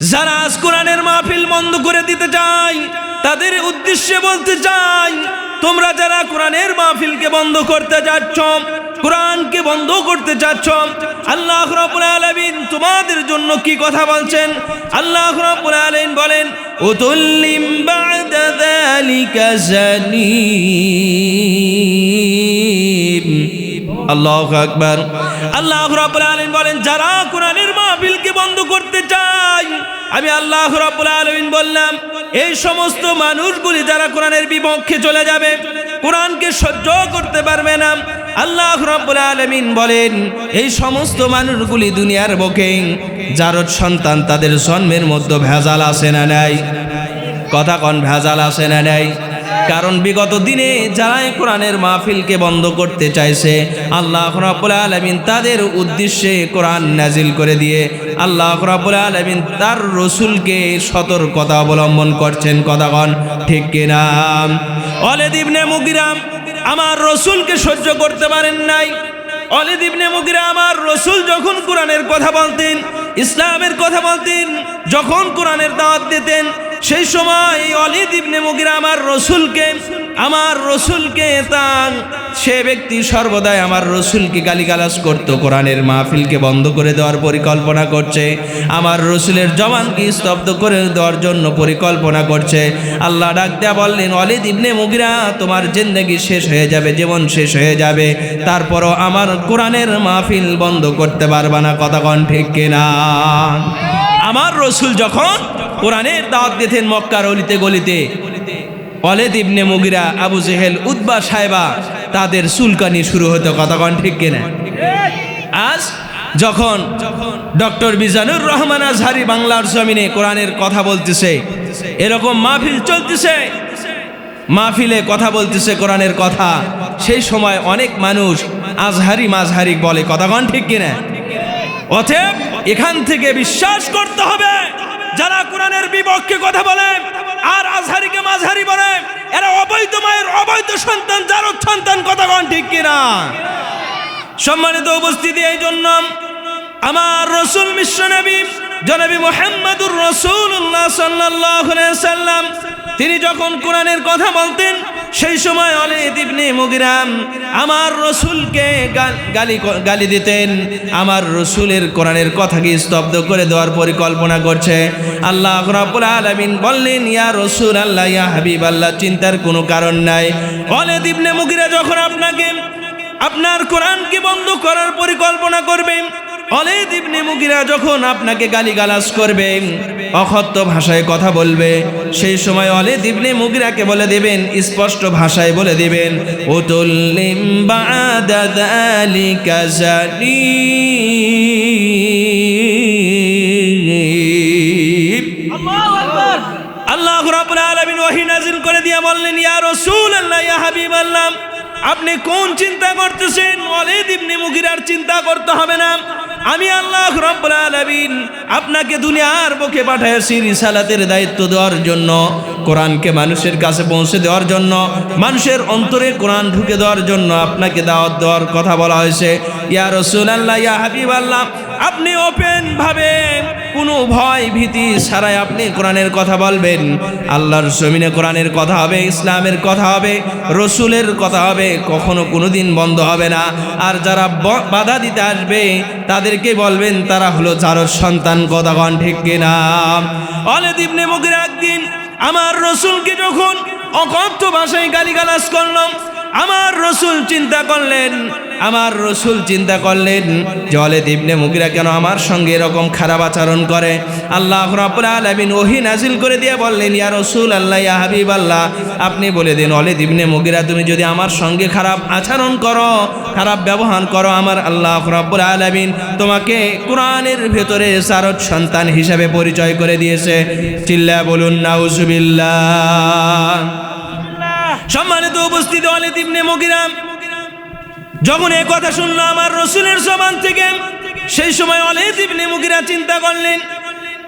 যারা আজ কোরআনের মাহফিল বন্ধ করে দিতে চাই তাদের উদ্দেশ্যে বলতে চাই, তোমরা যারা কোরআনের মাহফিলকে বন্ধ করতে যাচ্ছ, কোরআনকে বন্ধ করতে চাচ্ছ, আল্লাহ তোমাদের জন্য কি কথা বলছেন? আল্লাহ রাব্বুল বলেন, উতুল্লিম বা'দা যালিকা আল্লাহু বলেন, যারা কোরআনের বন্ধ করতে চাই। আমি আল্লাহ রাব্বুল আলামিন বললাম, এই সমস্ত মানুষগুলি যারা কোরআনের বিপক্ষে চলে যাবে, কোরআনকে সহ্য করতে পারবে না। আল্লাহ রাব্বুল আলামিন বলেন, এই সমস্ত মানুষগুলি দুনিয়ার বুকে যারত সন্তান তাদের জন্মের মধ্যে ভেজাল আছে না নাই? কথা কন, ভেজাল আছে না নাই? কারণ বিগত দিনে যারাই কোরআনের মাহফিলকে বন্ধ করতে চাইছে, আল্লাহ রাব্বুল আলামিন তাদের উদ্দেশ্যে কোরআন নাজিল করে দিয়ে আল্লাহ রাব্বুল আলামিন তার রসুলকে সতর্কতা অবলম্বন করছেন। কথাগণ ঠিক কিনা? অলেদ ইবনে মুগিরাম আমার রসুলকে সহ্য করতে পারেন নাই। অলিদ ইবনে মুগিরা আমার রসুল যখন কোরআনের কথা বলতেন, ইসলামের কথা বলতেন, যখন কোরআনের দাওয়াত দিতেন সেই সময় অলিদ ইবনে মুগিরা আমার রসুলকে আমার রসুলকে তার সে ব্যক্তি সর্বদাই আমার রসুলকে গালিগালাজ করতো, কোরআনের মাহফিলকে বন্ধ করে দেওয়ার পরিকল্পনা করছে, আমার রসুলের জবানকে স্তব্ধ করে দেওয়ার জন্য পরিকল্পনা করছে। আল্লাহ ডাক বললেন, অলিদ ইবনে মুগিরা, তোমার জিন্দগি শেষ হয়ে যাবে, জীবন শেষ হয়ে যাবে, তারপরও আমার কোরআনের মাহফিল বন্ধ করতে পারবা না কতক্ষণ ঠিক কিনা? আমার রসুল যখন কোরআনের দাওয়াত দিতেন মক্কার অলিতে গলিতে। অলেদ ইবনে মুগিরা, আবু জেহেল উদ্বা সাহেবা তাদের চুলকানি শুরু হতো। কতক্ষণ ঠিক কিনা আজ যখন ডক্টর বিজানুর রহমান আজহারি বাংলার জমিনে কোরআনের কথা বলতেছে, এরকম মাহফিল চলতেছে। মাহফিলে কথা বলতেছে কোরআনের কথা। সেই সময় অনেক মানুষ আজহারি মাঝহারি বলে। কথাগণ ঠিক কিনা অতএব এখান থেকে বিশ্বাস করতে হবে। যারা কোরআনের বিপক্ষে কথা বলে আর আজহারিকে মাঝহারি বলে, এরা অবৈধ মায়ের অবৈধ সন্তান, যার সন্তান কথা কন ঠিক কিনা? সম্মানিত উপস্থিতি, এই জন্য আমার রসুল বিশ্বনবী জনবী মোহাম্মদুর রসুল্লাহ সাল্লাহ সাল্লাম তিনি যখন কোরআনের কথা বলতেন সেই সময় অলেদ ইবনে মুগিরাম আমার রসুলকে গালি গালি দিতেন। আমার রসুলের কোরআনের কথাকে স্তব্ধ করে দেওয়ার পরিকল্পনা করছে। আল্লাহ রাব্বুল আলামিন বললেন, ইয়া রসুল আল্লাহ ইয়া হাবিব আল্লাহ চিন্তার কোনো কারণ নাই। অলেদ ইবনে মুগিরা যখন আপনাকে, আপনার কোরআনকে বন্ধ করার পরিকল্পনা করবেন অলেদ ইবনে মুগিরা যখন আপনাকে গালিগালাজ করবে অখত্য ভাষায় কথা বলবে সেই সময় অলেদ ইবনে মুগিরাকে বলে দেবেন স্পষ্ট ভাষায় বলে দেবেন উতুল্লিম আল্লাহ রাব্বুল আলামিন ওহী নাযিল করে দিয়ে বললেন ইয়া রাসূলুল্লাহ ইয়া হাবিবাল্লাহ আপনি কোন চিন্তা করতেছেন? ওয়ালিদ ইবনে মুগিরার চিন্তা করতে হবে না। আমি আল্লাহ রাব্বুল আপনাকে দুনিয়ার বুকে পাঠাইছি রিসালাতের দায়িত্ব দেওয়ার জন্য, কোরআনকে মানুষের কাছে পৌঁছে দেওয়ার জন্য, মানুষের অন্তরে কোরআন ঢুকে দেওয়ার জন্য আপনাকে দাওয়াত দেওয়ার কথা বলা হয়েছে। ইয়া রাসূলুল্লাহ, ইয়া হাবিব আল্লাহ আপনি ওপেন ভাবে কোনো ভয় ভীতি ছাড়াই আপনি কোরআনের কথা বলবেন। আল্লাহর জমিনে কোরআনের কথা হবে, ইসলামের কথা হবে, রসুলের কথা হবে, কখনো কোনো দিন বন্ধ হবে না। আর যারা বাধা দিতে আসবে, তাদেরকে বলবেন, তারা হলো যারর সন্তান কথাগণ ঠিক কিনা অলেদ ইবনে মুগির একদিন আমার রসুলকে যখন অকথ্য ভাষায় গালিগালাজ করলাম আমার রসুল চিন্তা করলেন, আমার রসুল চিন্তা করলেন, জলে দিবনে মুগিরা কেন আমার সঙ্গে এরকম খারাপ আচরণ করে? আল্লাহ রাব্বুল আলামিন ওহি নাজিল করে দিয়ে বললেন, ইয়া রসুল আল্লাহ ইয়া হাবিব আল্লাহ আপনি বলে দিন, অলে দিবনে মুগিরা, তুমি যদি আমার সঙ্গে খারাপ আচরণ করো, খারাপ ব্যবহার করো, আমার আল্লাহ রাব্বুল আলামিন তোমাকে কোরআনের ভেতরে সারদ সন্তান হিসাবে পরিচয় করে দিয়েছে। চিল্লা বলুন, নাউজুবিল্লাহ। সম্মানিত উপস্থিত অলে দিবনে মগিরাম, যখন এ কথা শুনলো আমার রসুলের সমান থেকে, সেই সময় অলে ইবনে মুগিরা চিন্তা করলেন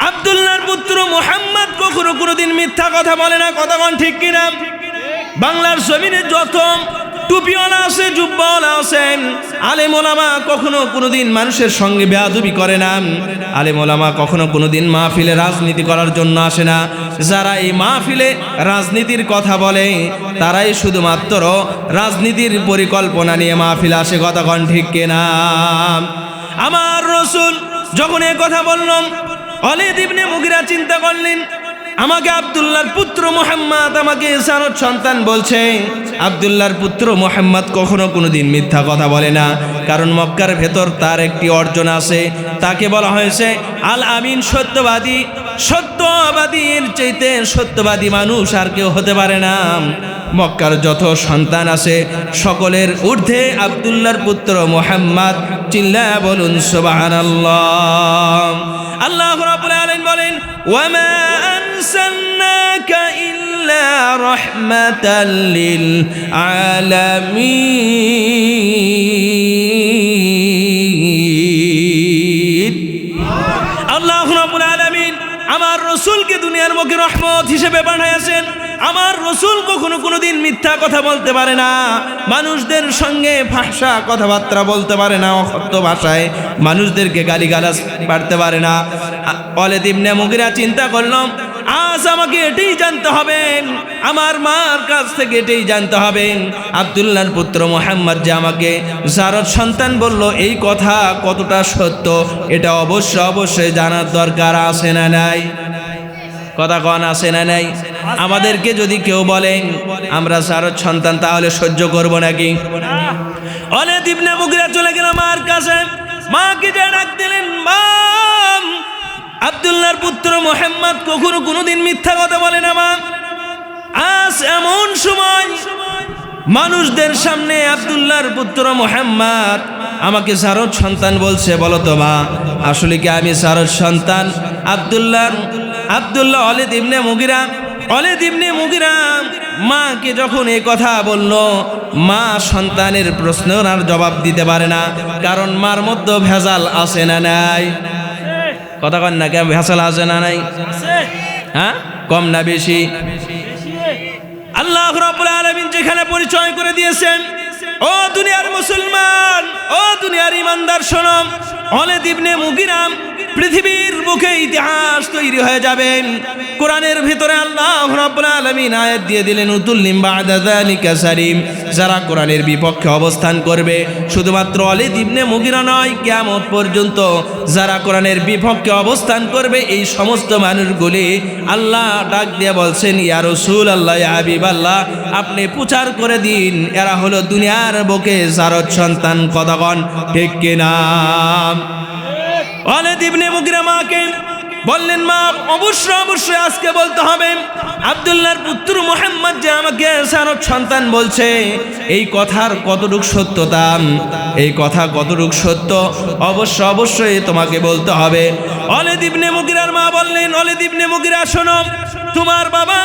আবদুল্লার পুত্র মোহাম্মদ কখনো কোনোদিন মিথ্যা কথা বলে না, কথা কন ঠিক কিনা? বাংলার জমিনে যত টুপিওয়ালা আছে, জুব্বাওয়ালা আছে আলেম ওলামা কখনো কোনোদিন মানুষের সঙ্গে বেয়াদবি করে না। আলেম ওলামা কখনো কোনোদিন মাহফিলে রাজনীতি করার জন্য আসে না। যারা এই মাহফিলে রাজনীতির কথা বলে, তারাই শুধুমাত্র রাজনীতির পরিকল্পনা নিয়ে মাহফিলে আসে কতক্ষণ ঠিক কেনা? আমার রসুল যখন এ কথা বললাম অলিদ ইবনে মুগিরা চিন্তা করলেন আমাকে আব্দুল্লাহর পুত্র মোহাম্মদ আমাকে সারত সন্তান বলছে। আব্দুল্লাহর পুত্র মোহাম্মদ কখনো কোনোদিন মিথ্যা কথা বলে না। কারণ মক্কার ভেতর তার একটি অর্জন আছে। তাকে বলা হয়েছে, আল আমিন সত্যবাদী সত্যবাদীর চাইতে সত্যবাদী মানুষ আর কেউ হতে পারে না। মক্কার যত সন্তান আছে, সকলের ঊর্ধ্বে আব্দুল্লাহর পুত্র মোহাম্মদ চিল্লা বলুন, সুবহানাল্লাহ। আল্লাহ রাব্বুল আলামিন বলেন, ওয়ামা আরসালনাকা ইল্লা রাহমাতাল লিল আলামিন। আল্লাহ রাব্বুল আলামিন আমার রসুলকে দুনিয়ার মুখে রহমত হিসেবে পাঠাইয়াছেন। আমার রসুল কখনো কোনোদিন মিথ্যা কথা বলতে পারে না। মানুষদের সঙ্গে ভাষা কথাবার্তা বলতে পারে না, অসত্য ভাষায়। মানুষদেরকে গালিগালাজ পারতে পারে না। অলে দিবনে মুগিরা চিন্তা করলাম, আজ আমাকে এটাই জানতে হবে, আমার মার কাছ থেকে এটাই জানতে হবে। আবদুল্লাহর পুত্র মোহাম্মদ যে আমাকে জারদ সন্তান বলল, এই কথা কতটা সত্য, এটা অবশ্য অবশ্যই জানার দরকার আছে না নাই? কথা কন, আছে না নাই? আমাদেরকে যদি কেউ বলেন আমরা জারদ সন্তান, তাহলে সহ্য করব নাকি? অলে দিবনে মুগিরা চলে গেল মার কাছে। মাকে যে ডাক দিলেন মা পুত্র মোহাম্মদ কখনো কোনোদিন মিথ্যা কথা বলে না, মা। আজ এমন সময় মানুষদের সামনে আবদুল্লাহর পুত্র মোহাম্মদ আমাকে সারদ সন্তান বলছে, বলো তো, মা, আসলে কি আমি সারদ সন্তান? আবদুল্লাহর আবদুল্লাহ অলিদ ইবনে মুগিরা অলিদ ইবনে মুগিরা মাকে যখন এই কথা বলল, মা সন্তানের প্রশ্নের আর জবাব দিতে পারে না, কারণ মার মধ্যে ভেজাল আছে না নাই। কথা কন না কেন ভেসাল আছে না নাই? হ্যাঁ? কম না বেশি? আল্লাহ রাব্বুল আলামিন যেখানে পরিচয় করে দিয়েছেন, ও দুনিয়ার মুসলমান, ও দুনিয়ার ইমানদার শোনম অলেদ ইবনে মুগিরাম পৃথিবীর মুখে ইতিহাস তৈরি হয়ে যাবে। কোরআনের ভিতরে আল্লাহ রাব্বুল আলামিন আয়াত দিয়ে দিলেন, উতুল্লিম বাদা যালিকা সারিম যারা কোরআনের বিপক্ষে অবস্থান করবে, শুধুমাত্র অলিদ ইবনে মুগিরা নয়, কিয়ামত পর্যন্ত যারা কোরআনের বিপক্ষে অবস্থান করবে, এই সমস্ত মানুষগুলি আল্লাহ ডাক দিয়ে বলছেন, ইয়া রসুল আল্লাহ ইয়া হাবিব আল্লাহ আপনি প্রচার করে দিন, এরা হলো দুনিয়ার বুকে জারদ সন্তান, কদগণ, ঠিক কিনা? অলিদ ইবনে মুগিরা মাকে বললেন, মা, অবশ্যই অবশ্যই আজকে বলতে হবে। আবদুল্লাহর পুত্র মোহাম্মদ যে আমাকে সারদ সন্তান বলছে, এই কথার কতটুক সত্যতা? এই কথা কতটুক সত্য? অবশ্য অবশ্যই তোমাকে বলতে হবে। অলিদ ইবনে মুগিরার মা বললেন অলিদ ইবনে মুগিরা, শোনো, তোমার বাবা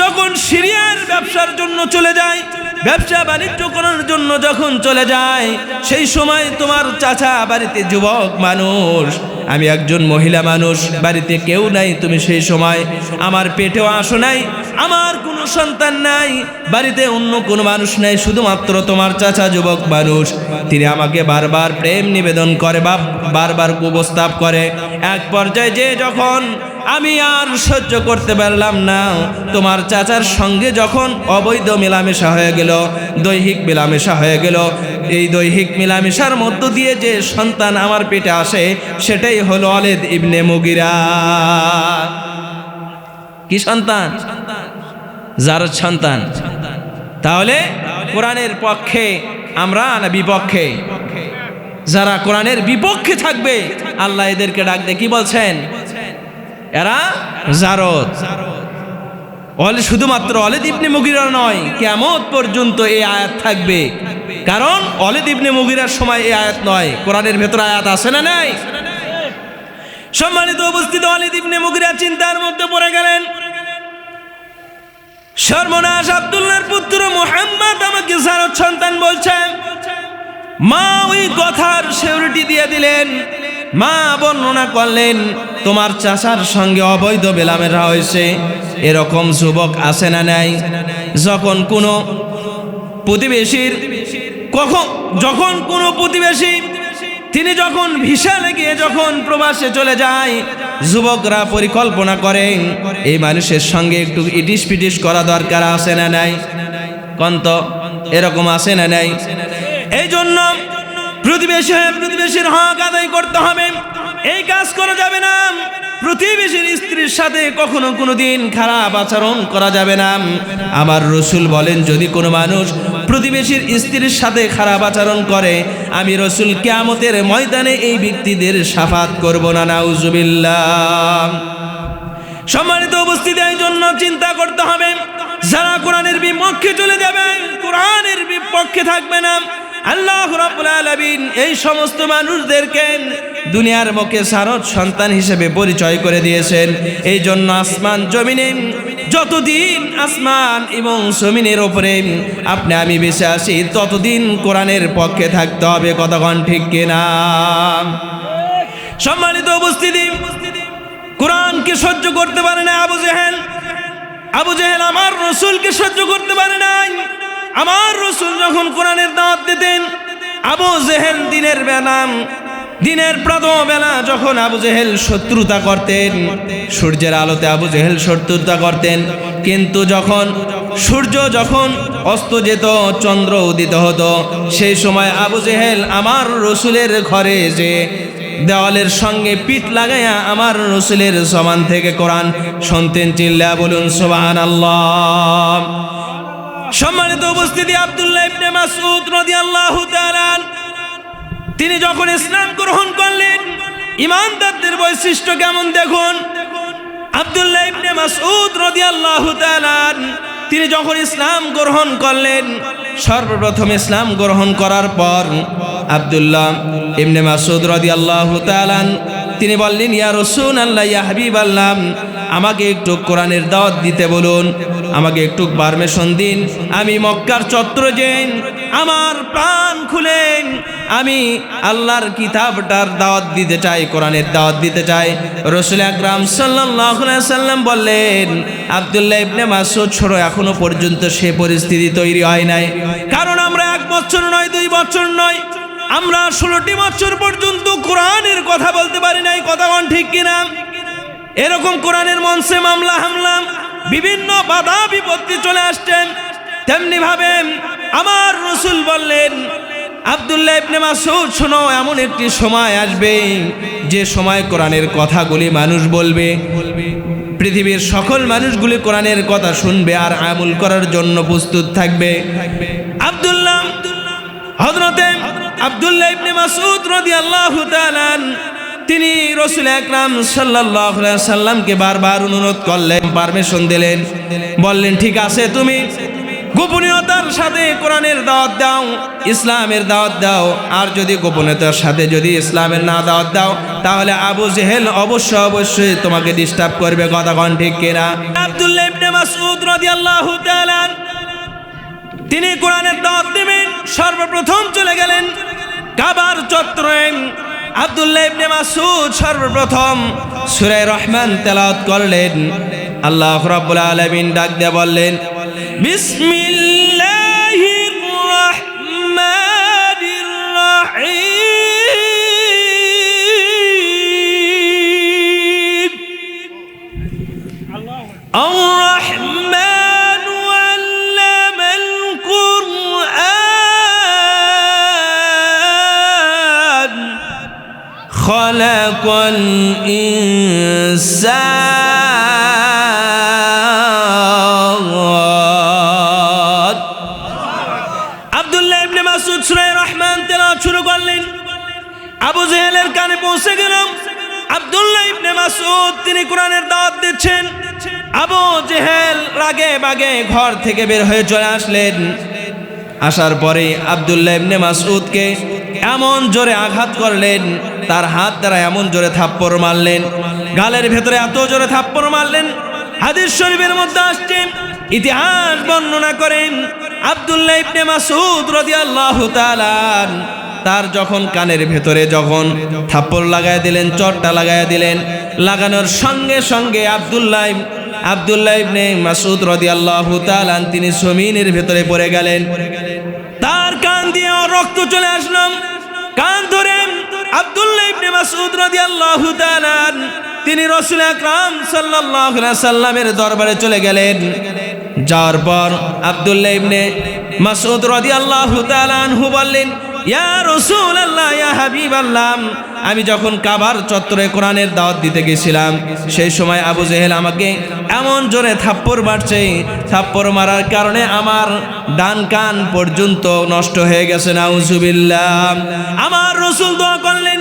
যখন সিরিয়ার ব্যবসার জন্য চলে যায় ব্যবসা বাণিজ্য করার জন্য যখন চলে যায়, সেই সময় তোমার চাচা বাড়িতে যুবক মানুষ, আমি একজন মহিলা মানুষ, বাড়িতে কেউ নাই, তুমি সেই সময় আমার পেটেও আসো নাই, আমার কোনো সন্তান নাই, বাড়িতে অন্য কোনো মানুষ নাই, শুধুমাত্র তোমার চাচা যুবক মানুষ। তিনি আমাকে বারবার প্রেম নিবেদন করে বা বারবার কুপ্রস্তাব করে। এক পর্যায়ে যে যখন আমি আর সহ্য করতে পারলাম না। তোমার চাচার সঙ্গে যখন অবৈধ মেলামেশা হয়ে গেল, দৈহিক মেলামেশা হয়ে গেল, এই দৈহিক মেলামেশার মধ্য দিয়ে যে সন্তান আমার পেটে আসে, সেটাই হলো অলেদ ইবনে মুগিরা। কি সন্তান? যার সন্তান। তাহলে কোরআনের পক্ষে, আমরা না বিপক্ষে? যারা কোরআনের বিপক্ষে থাকবে, আল্লাহ এদেরকে ডাক ডাকতে কি বলছেন? এরা জারদ। অলে শুধুমাত্র অলেদ ইবনে মুগিরা নয় কেমত পর্যন্ত এই আয়াত থাকবে। কারণ অলেদ ইবনে মুগিরার সময় এই আয়াত নয়, কোরআনের ভেতর আয়াত আছে না নাই? সম্মানিত উপস্থিত অলিদ ইবনে মুগিরা চিন্তার মধ্যে পড়ে গেলেন। সর্বনাশ আব্দুল্লাহর পুত্র মোহাম্মদ আমাকে সারদ সন্তান বলছেন। মা ওই কথার সেউরিটি দিয়ে দিলেন। মা বর্ণনা করলেন, তোমার চাচার সঙ্গে অবৈধ বেলামেরা হয়েছে। এরকম যুবক আছে না নাই? যখন কোনো প্রতিবেশীর কখন, যখন কোনো প্রতিবেশী, তিনি যখন ভিসা লেগে যখন প্রবাসে চলে যায়, যুবকরা পরিকল্পনা করেন, এই মানুষের সঙ্গে একটু ইটিস পিটিস করা দরকার আছে না নাই? কন্ত, এরকম আছে না নাই? এই জন্য প্রতিবেশী প্রতিবেশীর হক আদায় করতে হবে। এই কাজ করা যাবে না। প্রতিবেশীর স্ত্রীর সাথে কখনো কোনো দিন খারাপ আচরণ করা যাবে না। আমার রসুল বলেন, যদি কোনো মানুষ প্রতিবেশীর স্ত্রীর সাথে খারাপ আচরণ করে, আমি রসুল কেয়ামতের ময়দানে এই ব্যক্তিদের সাফাত করব না, নাউজুবিল্লাহ। সম্মানিত উপস্থিতি জন্য চিন্তা করতে হবে। যারা কোরআনের বিপক্ষে চলে যাবে, কোরআনের বিপক্ষে থাকবে না। আল্লাহ রাব্বুল আলামিন এই সমস্ত মানুষদেরকে দুনিয়ার মুখে সারদ সন্তান হিসেবে পরিচয় করে দিয়েছেন। এই জন্য আসমান জমিনে যতদিন আসমান এবং জমিনের ওপরে আপনি আমি বেঁচে আছি, ততদিন কোরআনের পক্ষে থাকতে হবে কতক্ষণ ঠিক কিনা? সম্মানিত উপস্থিতি, কোরআনকে সহ্য করতে পারে না আবু জেহেল। আবু জেহেল আমার রসুলকে সহ্য করতে পারে নাই। আমার রসুল যখন কোরআনের দাঁত দিতেন, আবু জেহেল দিনের বেলাম দিনের বেলা যখন আবু জেহেল শত্রুতা করতেন, সূর্যের আলোতে আবু জেহেল শত্রুতা করতেন, কিন্তু যখন সূর্য যখন অস্ত যেত, চন্দ্র উদিত হতো, সেই সময় আবু জেহেল আমার রসুলের ঘরে যে দেওয়ালের সঙ্গে পিঠ লাগাইয়া আমার রসুলের সমান থেকে কোরআন শুনতেন চিল্লা বলুন সোবাহান আল্লাহ সম্মানিত উপস্থিতি, আব্দুল্লাহ তিনি যখন ইসলাম গ্রহণ করলেন, ইমানদারদের বৈশিষ্ট্য কেমন দেখুন? তিনি যখন ইসলাম গ্রহণ করলেন, সর্বপ্রথম ইসলাম গ্রহণ করার পর আব্দুল্লাহ ইবনে মাসউদ রাদিয়াল্লাহু তাআলা তিনি বললেন, ইয়া রসুল আল্লাহ ইয়া হাবিব আল্লাহ আমাকে একটু কোরআনের দাওয়াত দিতে বলুন। আমাকে একটু পারমিশন দিন। আমি মক্কার চত্র যেন আমার প্রাণ খুলেন। আমি আল্লাহর কিতাবটার দাওয়াত দিতে চাই, কোরআনের দাওয়াত দিতে চাই। রসুল আকরাম সাল্লাম বললেন, আব্দুল্লাহ ইবনে মাসুদ ছোট এখনও পর্যন্ত সে পরিস্থিতি তৈরি হয় নাই। কারণ আমরা এক বছর নয়, দুই বছর নয়। আমরা ষোলোটি বছর পর্যন্ত কোরআনের কথা বলতে পারি নাই। কথা ঠিক কিনা? এরকম কোরআনের মঞ্চে মামলা হামলাম বিভিন্ন বাধা বিপত্তি চলে আসছেন। তেমনি ভাবে আমার রসুল বললেন, আবদুল্লাহ ইবনে মাসুদ শোনো, এমন একটি সময় আসবে, যে সময় কোরআনের কথাগুলি মানুষ বলবে। পৃথিবীর সকল মানুষগুলি কোরআনের কথা শুনবে আর আমল করার জন্য প্রস্তুত থাকবে। আব্দুল্লাহ হজরতে আব্দুল্লাহ ইবনে মাসুদ রাদিয়াল্লাহু তাআলা তিনি রসুল আলাইহি সাল্লামকে বারবার অনুরোধ করলেন পারমিশন দিলেন। বললেন, ঠিক আছে তুমি গোপনীয়তার সাথে কোরআনের দাওয়াত দাও, ইসলামের দাওয়াত দাও। আর যদি গোপনীয়তার সাথে যদি ইসলামের না দাওয়াত দাও, তাহলে আবু জেহেল অবশ্য অবশ্যই তোমাকে ডিস্টার্ব করবে কতক্ষণ ঠিক কিনা? আব্দুল্লাহ তিনি কোরআনের দাওয়াত দিবেন, সর্বপ্রথম চলে গেলেন কাবার চত্বরে। আব্দুল্লাহ ইবনে মাসুদ সর্বপ্রথম সুরাই রহমান তেলাওয়াত করলেন। আল্লাহ রাব্বুল আলামিন ডাক দিয়ে বললেন বিসমিল্লাহির خلق الإنسان আব্দুল্লাহ ইবনে মাসুদ সূরা রহমান তেলাওয়াত শুরু করলেন আবু জেহেলের কানে পৌঁছে গেলাম আব্দুল্লাহ ইবনে মাসুদ তিনি কোরআনের দাওয়াত দিচ্ছেন আবু জেহেল রাগে বাগে ঘর থেকে বের হয়ে চলে আসলেন আসার পরে আব্দুল্লাহ ইবনে মাসউদকে এমন জোরে আঘাত করলেন তার হাত দ্বারা এমন জোরে থাপ্পড় মারলেন। গালের ভেতরে এত জোরে থাপ্পড় মারলেন, হাদিস শরীফের মধ্যে আসছে, ইতিহাস বর্ণনা করেন আব্দুল্লাহ ইবনে মাসউদ রাদিয়াল্লাহু তাআলা তার যখন কানের ভেতরে যখন থাপ্পড় লাগায় দিলেন চটটা লাগায় দিলেন, লাগানোর সঙ্গে সঙ্গে আব্দুল্লাহ আব্দুল্লাহ ইবনে মাসুদ রাদিয়াল্লাহু তাআলা তিনি জমিনের ভেতরে পড়ে গেলেন। তার কান দিয়ে রক্ত চলে আসলাম কান ধরেন আব্দুল্লাহ ইবনে মাসউদ রাদিয়াল্লাহু তাআলা তিনি রাসূল আকরাম সাল্লাল্লাহু আলাইহি সাল্লামের দরবারে চলে গেলেন। যাওয়ার পর আব্দুল্লাহ ইবনে মাসউদ রাদিয়াল্লাহু তাআলা বললেন আমি যখন কাবার চত্বরে কোরআনের দাওয়াত দিতে গেছিলাম, সেই সময় আবু জেহেল আমাকে এমন জোরে থাপ্পড় মারছে, থাপ্পড় মারার কারণে আমার ডান কান পর্যন্ত নষ্ট হয়ে গেছে, নাউজুবিল্লাহ। আমার রসুল দোয়া করলেন,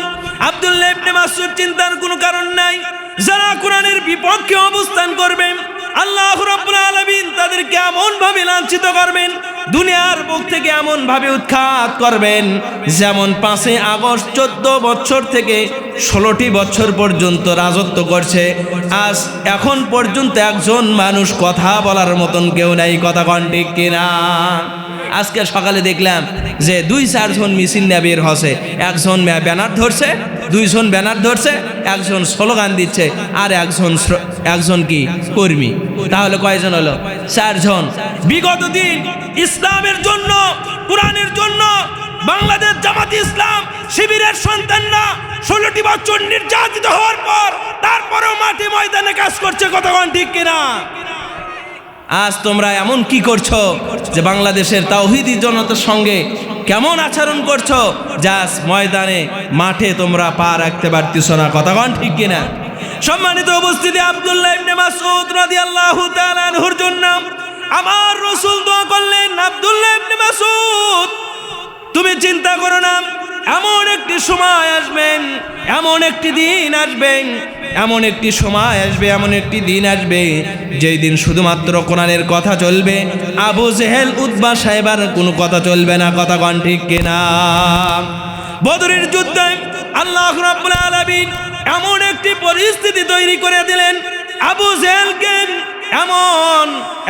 আব্দুল্লাহ ইবনে চিন্তার কোনো কারণ নাই, যারা কোরআনের বিপক্ষে অবস্থান করবে আল্লাহ রাব্বুল আলামিন তাদেরকে এমন ভাবে লাঞ্ছিত করবেন, দুনিয়ার বুক থেকে এমন ভাবে উৎখাত করবেন, যেমন পাঁচে আগস্ট চোদ্দ বছর থেকে ষোলোটি বছর পর্যন্ত রাজত্ব করছে। আজ এখন পর্যন্ত একজন মানুষ কথা বলার মতন কেউ নাই, কথা কন ঠিক কিনা? আজকে সকালে দেখলাম যে দুই চারজন মিছিল নিয়ে বের হসে একজন ব্যানার ধরছে, দুইজন ব্যানার ধরছে, একজন স্লোগান দিচ্ছে আর একজন একজন কি? কর্মী। তাহলে কয়জন হলো? চারজন। বিগত দিন ইসলামের জন্য, কোরআনের জন্য বাংলাদেশ জামাত ইসলাম শিবিরের সন্তানরা ষোলোটি বছর নির্যাতিত হওয়ার পর তারপরেও মাটি ময়দানে কাজ করছে কতক্ষণ ঠিক কিনা? আজ তোমরা এমন কি করছ যে বাংলাদেশের তাওহিদি জনতার সঙ্গে কেমন আচরণ করছ? যাস ময়দানে, মাঠে তোমরা পা রাখতে পারতেছ না। কথাগণ ঠিক কিনা? সম্মানিত উপস্থিতি, আব্দুল্লাহ ইবনে মাসউদ রাদিয়াল্লাহু তাআলা আনহুর জন্য আমার রাসূল দোয়া করলেন, আব্দুল্লাহ ইবনে মাসউদ, তুমি চিন্তা করো না। এমন একটি সময় আসবেন, এমন একটি দিন আসবেন, এমন একটি সময় আসবে, এমন একটি দিন আসবে, যেই দিন শুধুমাত্র কোরআনের কথা চলবে। আবু জেহেল উদ্বা সাহেবার কোনো কথা চলবে না, কথা কন ঠিক কিনা? বদরের যুদ্ধে আল্লাহ রাব্বুল এমন একটি পরিস্থিতি তৈরি করে দিলেন, আবু জেহেলকে এমন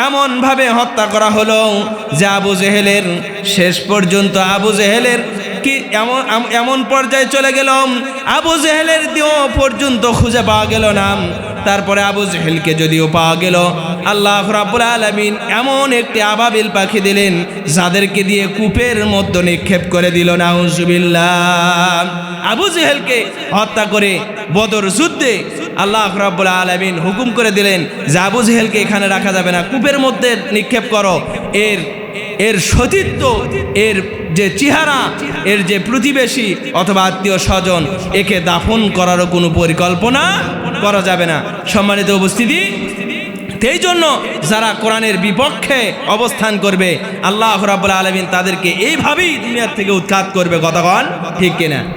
এমন ভাবে হত্যা করা হলো যে আবু জেহেলের শেষ পর্যন্ত আবু জেহেলের কি এমন এমন পর্যায়ে চলে গেলাম, আবু জেহেলের দেহ পর্যন্ত খুঁজে পাওয়া গেল না। তারপরে আবু জেহেলকে যদিও পাওয়া গেল, আল্লাহ রাব্বুল আলামিন এমন একটি আবাবিল পাখি দিলেন, যাদেরকে দিয়ে কূপের মধ্যে নিক্ষেপ করে দিল, নাউজুবিল্লাহ। আবু জেহেলকে হত্যা করে বদর যুদ্ধে আল্লাহ রাব্বুল আলামিন হুকুম করে দিলেন যে আবু জেহেলকে এখানে রাখা যাবে না, কূপের মধ্যে নিক্ষেপ করো। এর এর সতীত্ব, এর যে চেহারা, এর যে প্রতিবেশী অথবা আত্মীয় স্বজন, একে দাফন করারও কোনো পরিকল্পনা করা যাবে না। সম্মানিত উপস্থিতি সেই জন্য যারা কোরআনের বিপক্ষে অবস্থান করবে, আল্লাহ রাবুল আলমিন তাদেরকে এইভাবেই দুনিয়ার থেকে উৎখাত করবে গতকাল ঠিক কিনা?